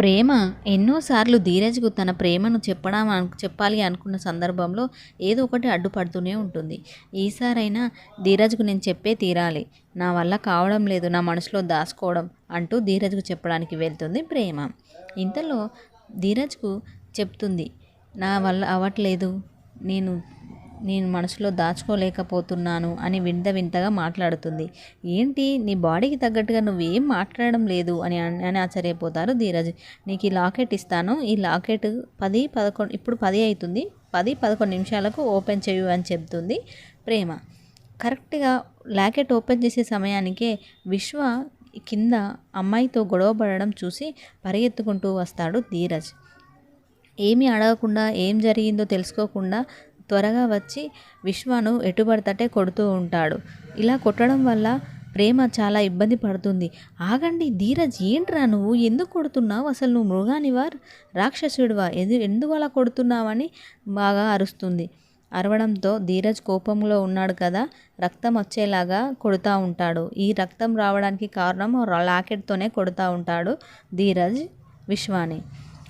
ప్రేమ ఎన్నోసార్లు ధీరజ్కు తన ప్రేమను చెప్పడం చెప్పాలి అనుకున్న సందర్భంలో ఏదో ఒకటి అడ్డుపడుతూనే ఉంటుంది. ఈసారైనా ధీరజ్కు నేను చెప్పే తీరాలి. నా వల్ల కావడం లేదు నా మనసులో దాచుకోవడం అంటూ ధీరజ్కు చెప్పడానికి వెళ్తుంది ప్రేమ. ఇంతలో ధీరజ్కు చెప్తుంది నా వల్ల అవ్వట్లేదు నేను నేను మనసులో దాచుకోలేకపోతున్నాను అని వింత వింతగా మాట్లాడుతుంది. ఏంటి? నీ బాడీకి తగ్గట్టుగా నువ్వేం మాట్లాడడం లేదు అని అని ఆశ్చర్యపోతారు ధీరజ్. నీకు ఈ లాకెట్ ఇస్తాను. ఈ లాకెట్ పది పదకొండు ఇప్పుడు పది అవుతుంది పది పదకొండు నిమిషాలకు ఓపెన్ చేయు అని చెప్తుంది ప్రేమ. కరెక్ట్గా లాకెట్ ఓపెన్ చేసే సమయానికే విశ్వ కింద అమ్మాయితో గొడవపడడం చూసి పరిగెత్తుకుంటూ వస్తాడు ధీరజ్. ఏమీ అడగకుండా ఏం జరిగిందో తెలుసుకోకుండా త్వరగా వచ్చి విశ్వను ఎటుపడతటే కొడుతూ ఉంటాడు. ఇలా కొట్టడం వల్ల ప్రేమ చాలా ఇబ్బంది పడుతుంది. ఆగండి ధీరజ్ ఏంట్రా నువ్వు? ఎందుకు కొడుతున్నావు? అసలు నువ్వు మృగానివా? రాక్షసుడివా? ఎందు ఎందుకు అలా కొడుతున్నావని బాగా అరుస్తుంది. అరవడంతో ధీరజ్ కోపంలో ఉన్నాడు కదా రక్తం వచ్చేలాగా కొడుతూ ఉంటాడు. ఈ రక్తం రావడానికి కారణం లాకెట్తోనే కొడుతూ ఉంటాడు ధీరజ్ విశ్వాని.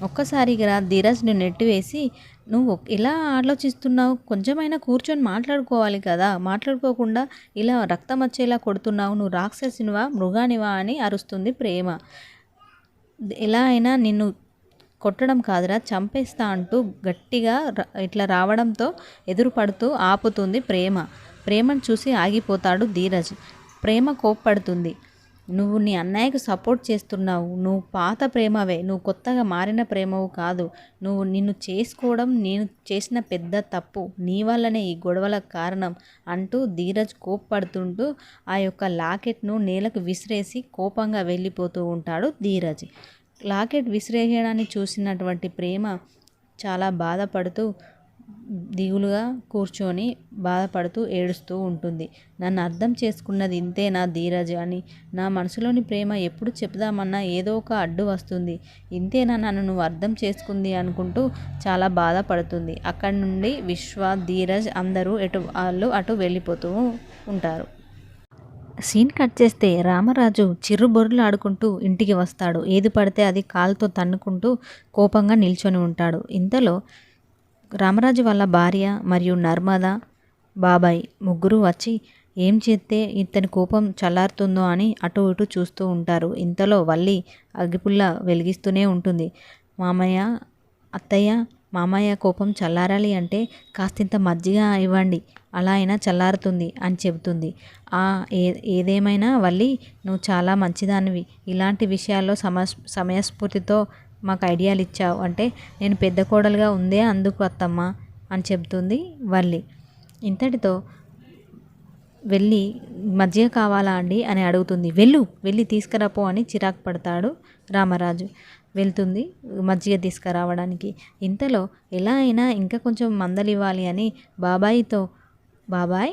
ఒక్కసారిగా ధీరజ్ని నెట్టివేసి నువ్వు ఎలా ఆలోచిస్తున్నావు కొంచెమైనా కూర్చొని మాట్లాడుకోవాలి కదా. మాట్లాడుకోకుండా ఇలా రక్తం వచ్చేలా కొడుతున్నావు నువ్వు రాక్షసినివా మృగానివా అని అరుస్తుంది ప్రేమ. ఎలా అయినా నిన్ను కొట్టడం కాదురా చంపేస్తా అంటూ గట్టిగా ఇట్లా రావడంతో ఎదురుపడుతూ ఆపుతుంది ప్రేమ. ప్రేమను చూసి ఆగిపోతాడు ధీరజ్. ప్రేమ కోప్పడుతుంది. నువ్వు నీ అన్నయ్యకు సపోర్ట్ చేస్తున్నావు. నువ్వు పాత ప్రేమవే. నువ్వు కొత్తగా మారిన ప్రేమవు కాదు. నువ్వు నిన్ను చేసుకోవడం నేను చేసిన పెద్ద తప్పు. నీ వల్లనే ఈ గొడవలకు కారణం అంటూ ధీరజ్ కోప్పడుతుంటూ ఆ యొక్క లాకెట్ను నేలకు విసిరేసి కోపంగా వెళ్ళిపోతూ ఉంటాడు ధీరజ్. లాకెట్ విసిరేయడాన్ని చూసినటువంటి ప్రేమ చాలా బాధపడుతూ దిగులుగా కూర్చొని బాధపడుతూ ఏడుస్తూ ఉంటుంది. నన్ను అర్థం చేసుకున్నది ఇంతేనా ధీరజ్ అని. నా మనసులోని ప్రేమ ఎప్పుడు చెప్దామన్నా ఏదో ఒక అడ్డు వస్తుంది. ఇంతేనా నన్ను నువ్వు అర్థం చేసుకుంది అనుకుంటూ చాలా బాధపడుతుంది. అక్కడి నుండి విశ్వ ధీరజ్ అందరూ ఎటు వాళ్ళు అటు వెళ్ళిపోతూ ఉంటారు. సీన్ కట్ చేస్తే రామరాజు చిర్రుబొర్రులు ఆడుకుంటూ ఇంటికి వస్తాడు. ఏది పడితే అది కాలుతో తన్నుకుంటూ కోపంగా నిల్చొని ఉంటాడు. ఇంతలో రామరాజు వాళ్ళ భార్య మరియు నర్మద బాబాయ్ ముగ్గురు వచ్చి ఏం చేస్తే ఇతని కోపం చల్లారుతుందో అని అటు ఇటు చూస్తూ ఉంటారు. ఇంతలో వల్లి అగ్గిపుల్ల వెలిగిస్తూనే ఉంటుంది. మామయ్య అత్తయ్య మామయ్య కోపం చల్లారాలి అంటే కాస్తింత మజ్జిగ ఇవ్వండి. అలా అయినా చల్లారుతుంది అని చెబుతుంది. ఆ ఏ ఏదేమైనా వల్లి నువ్వు చాలా మంచిదానివి. ఇలాంటి విషయాల్లో సమ సమయస్ఫూర్తితో మాకు ఐడియాలు ఇచ్చావు. అంటే నేను పెద్ద కోడలుగా ఉందే అందుకు అత్తమ్మ అని చెబుతుంది వల్లి. ఇంతటితో వెళ్ళి మజ్జిగ కావాలా అండి అని అడుగుతుంది. వెళ్ళు వెళ్ళి తీసుకురాపో అని చిరాకు పడతాడు రామరాజు. వెళ్తుంది మజ్జిగ తీసుకురావడానికి. ఇంతలో ఎలా అయినా ఇంకా కొంచెం మందలు ఇవ్వాలి అని బాబాయితో బాబాయ్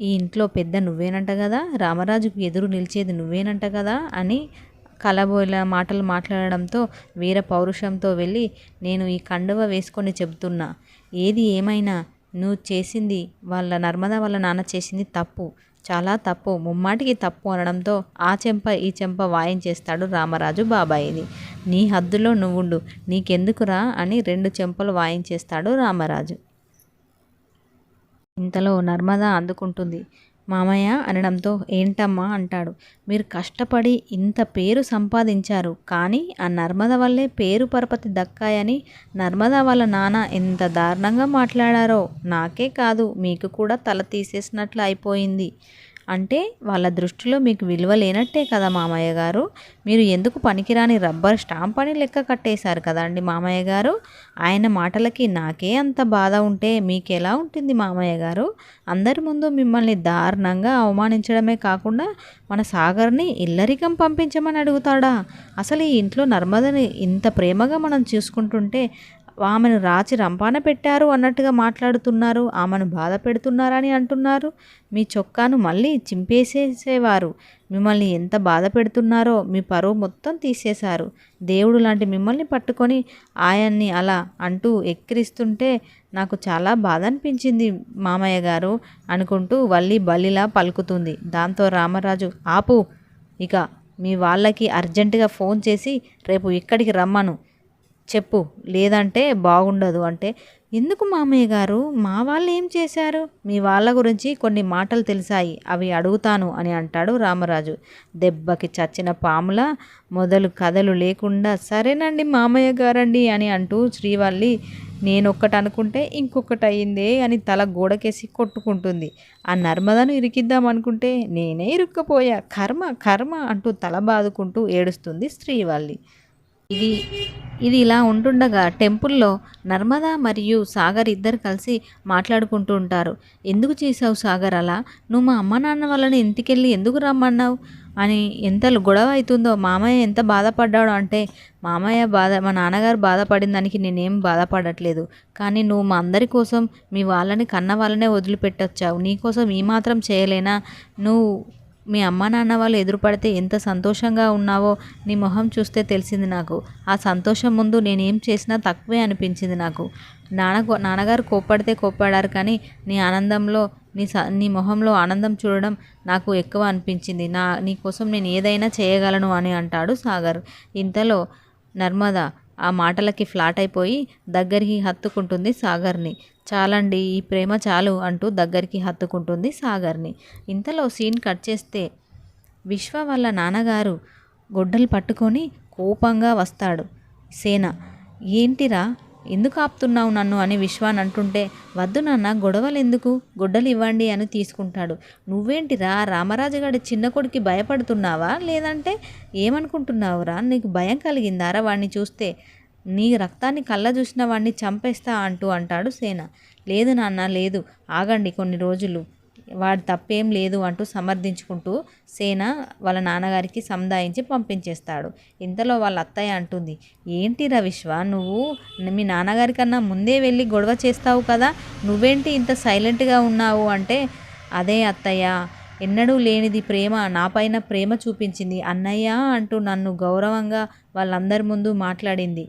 ఈ ఇంట్లో పెద్ద నువ్వేనంట కదా రామరాజుకు ఎదురు నిలిచేది నువ్వేనంట కదా అని కలబోల మాటలు మాట్లాడడంతో వీర పౌరుషంతో వెళ్ళి నేను ఈ కండువ వేసుకొని చెబుతున్నా. ఏది ఏమైనా నువ్వు చేసింది వాళ్ళ నర్మదా వాళ్ళ నాన్న చేసింది తప్పు. చాలా తప్పు. ముమ్మాటికి తప్పు అనడంతో ఆ చెంప ఈ చెంప వాయించేస్తాడు రామరాజు బాబాయిని. నీ హద్దులో నువ్వుండు. నీకెందుకురా అని రెండు చెంపలు వాయించేస్తాడు రామరాజు. ఇంతలో నర్మద అందుకుంటుంది. మామయ్య అనడంతో ఏంటమ్మా అంటాడు. మీరు కష్టపడి ఇంత పేరు సంపాదించారు. కానీ ఆ నర్మద వల్లే పేరు పరపతి దక్కాయని నర్మద వాళ్ళ నాన్న ఎంత దారుణంగా మాట్లాడారో నాకే కాదు మీకు కూడా తల తీసేసినట్లు అయిపోయింది. అంటే వాళ్ళ దృష్టిలో మీకు విలువ లేనట్టే కదా మామయ్య గారు. మీరు ఎందుకు పనికిరాని రబ్బర్ స్టాంప్ అని లెక్క కట్టేశారు కదండి మామయ్య గారు. ఆయన మాటలకి నాకే అంత బాధ ఉంటే మీకెలా ఉంటుంది మామయ్య గారు? అందరి ముందు మిమ్మల్ని దారుణంగా అవమానించడమే కాకుండా మన సాగర్ని ఇల్లరికం పంపించమని అడుగుతాడా? అసలు ఈ ఇంట్లో నర్మదని ఇంత ప్రేమగా మనం చూసుకుంటుంటే ఆమెను రాచి రంపాన పెట్టారు అన్నట్టుగా మాట్లాడుతున్నారు. ఆమెను బాధ పెడుతున్నారని అంటున్నారు. మీ చొక్కాను మళ్ళీ చింపేసేసేవారు. మిమ్మల్ని ఎంత బాధ పెడుతున్నారో మీ పరువు మొత్తం తీసేశారు. దేవుడు లాంటి మిమ్మల్ని పట్టుకొని ఆయన్ని అలా అంటూ ఎక్కిరిస్తుంటే నాకు చాలా బాధ అనిపించింది మామయ్య గారు అనుకుంటూ వల్లి బల్లిలా పలుకుతుంది. దాంతో రామరాజు ఆపు ఇక మీ వాళ్ళకి అర్జెంటుగా ఫోన్ చేసి రేపు ఇక్కడికి రమ్మను. చెప్పు లేదంటే బాగుండదు అంటే ఎందుకు మామయ్య గారు? మా వాళ్ళు ఏం చేశారు? మీ వాళ్ళ గురించి కొన్ని మాటలు తెలిసాయి అవి అడుగుతాను అని అంటాడు రామరాజు. దెబ్బకి చచ్చిన పాముల మొదలు కథలు లేకుండా సరేనండి మామయ్య గారండి అని అంటూ శ్రీవల్లి నేనొక్కటి అనుకుంటే ఇంకొకటి అయ్యిందే అని తల గోడకేసి కొట్టుకుంటుంది. ఆ నర్మదను ఇరికిద్దాం అనుకుంటే నేనే ఇరుక్కపోయా కర్మ కర్మ అంటూ తల బాదుకుంటూ ఏడుస్తుంది శ్రీవల్లి. ఇది ఇది ఇలా ఉంటుండగా టెంపుల్లో నర్మదా మరియు సాగర్ ఇద్దరు కలిసి మాట్లాడుకుంటూ ఉంటారు. ఎందుకు చేసావు సాగర్ అలా? నువ్వు మా అమ్మ నాన్న వాళ్ళని ఇంటికెళ్ళి ఎందుకు రమ్మన్నావు అని ఎంత గొడవ అవుతుందో మామయ్య ఎంత బాధపడ్డాడో అంటే మామయ్య బాధ మా నాన్నగారు బాధపడిన దానికి నేనేం బాధపడట్లేదు. కానీ నువ్వు మా అందరి కోసం మీ వాళ్ళని కన్న వాళ్ళనే వదిలిపెట్టొచ్చావు. నీకోసం ఈ మాత్రం చేయలేనా? నువ్వు మీ అమ్మ నాన్న వాళ్ళు ఎదురుపడితే ఎంత సంతోషంగా ఉన్నావో నీ మొహం చూస్తే తెలిసింది నాకు. ఆ సంతోషం ముందు నేనేం చేసినా తక్కువే అనిపించింది నాకు. నాన్న నాన్నగారు కోప్పడితే కోప్పడారు కానీ నీ ఆనందంలో నీ స నీ మొహంలో ఆనందం చూడడం నాకు ఎక్కువ అనిపించింది. నా నీకోసం నేను ఏదైనా చేయగలను అని అంటాడు సాగర్. ఇంతలో నర్మదా ఆ మాటలకి ఫ్లాట్ అయిపోయి దగ్గరికి హత్తుకుంటుంది సాగర్ని. చాలండి ఈ ప్రేమ చాలు అంటూ దగ్గరికి హత్తుకుంటుంది సాగర్ని. ఇంతలో సీన్ కట్ చేస్తే విశ్వ వాళ్ళ నాన్నగారు గొడ్డలు పట్టుకొని కోపంగా వస్తాడు. సేన ఏంటిరా? ఎందుకు ఆపుతున్నావు నన్ను? అని విశ్వాన్ అంటుంటే వద్దు నాన్న గొడవలు ఎందుకు గొడ్డలు ఇవ్వండి అని తీసుకుంటాడు. నువ్వేంటిరా? రామరాజుగాడి చిన్న కొడుకి భయపడుతున్నావా? లేదంటే ఏమనుకుంటున్నావురా? నీకు భయం కలిగిందారా? వాడిని చూస్తే నీ రక్తాన్ని కళ్ళ చూసిన వాడిని చంపేస్తా అంటూ అంటాడు సేన. లేదు నాన్న లేదు. ఆగండి కొన్ని రోజులు. వాడు తప్పేం లేదు అంటూ సమర్థించుకుంటూ సేన వాళ్ళ నాన్నగారికి సముదాయించి పంపించేస్తాడు. ఇంతలో వాళ్ళ అత్తయ్య అంటుంది ఏంటి రవిశ్వ నువ్వు మీ నాన్నగారి కన్నా ముందే వెళ్ళి గొడవ చేస్తావు కదా? నువ్వేంటి ఇంత సైలెంట్గా ఉన్నావు? అంటే అదే అత్తయ్య ఎన్నడూ లేనిది ప్రేమ నాపైన ప్రేమ చూపించింది అన్నయ్య అంటూ నన్ను గౌరవంగా వాళ్ళందరి ముందు మాట్లాడింది.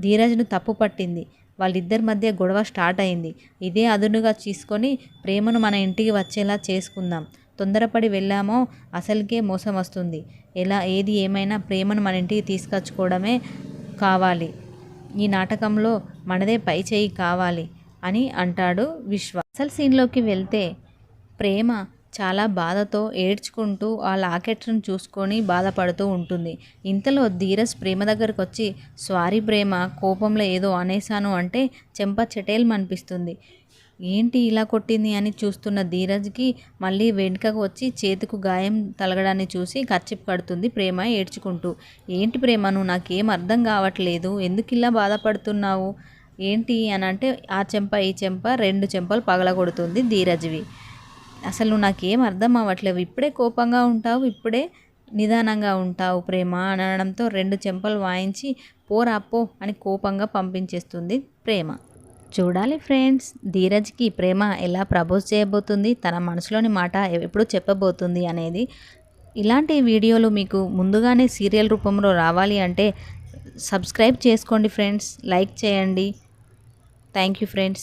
ధీరజ్ను తప్పు పట్టింది. వాళ్ళిద్దరి మధ్య గొడవ స్టార్ట్ అయింది. ఇదే అదునుగా తీసుకొని ప్రేమను మన ఇంటికి వచ్చేలా చేసుకుందాం. తొందరపడి వెళ్ళామో అసలుకే మోసం వస్తుంది. ఎలా ఏది ఏమైనా ప్రేమను మన ఇంటికి తీసుకొచ్చుకోవడమే కావాలి. ఈ నాటకంలో మనదే పై చేయి కావాలి అని అంటాడు విశ్వ. అసలు సీన్లోకి వెళ్తే ప్రేమ చాలా బాధతో ఏడ్చుకుంటూ ఆ లాకెట్ను చూసుకొని బాధపడుతూ ఉంటుంది. ఇంతలో ధీరజ్ ప్రేమ దగ్గరకు వచ్చి స్వారీ ప్రేమ కోపంలో ఏదో అనేశాను అంటే చెంప చెటేల్ అనిపిస్తుంది ఏంటి ఇలా కొట్టింది? అని చూస్తున్న ధీరజ్కి మళ్ళీ వెనుకకు వచ్చి చేతికు గాయం తలగడాన్ని చూసి కచ్చిపు పడుతుంది ప్రేమ ఏడ్చుకుంటూ. ఏంటి ప్రేమ నువ్వు నాకేం అర్థం కావట్లేదు? ఎందుకు ఇలా బాధపడుతున్నావు? ఏంటి? అని అంటే ఆ చెంప ఈ చెంప రెండు చెంపలు పగలగొడుతుంది ధీరజ్వి. అసలు నాకేం అర్థం అవ్వట్లేవు. ఇప్పుడే కోపంగా ఉంటావు ఇప్పుడే నిదానంగా ఉంటావు ప్రేమ అనడంతో రెండు చెంపలు వాయించి పోరాపో అని కోపంగా పంపించేస్తుంది ప్రేమ. చూడాలి ఫ్రెండ్స్ ధీరజ్కి ప్రేమ ఎలా ప్రపోజ్ చేయబోతుంది తన మనసులోని మాట ఎప్పుడు చెప్పబోతుంది అనేది. ఇలాంటి వీడియోలు మీకు ముందుగానే సీరియల్ రూపంలో రావాలి అంటే సబ్స్క్రైబ్ చేసుకోండి ఫ్రెండ్స్ లైక్ చేయండి. Thank you friends.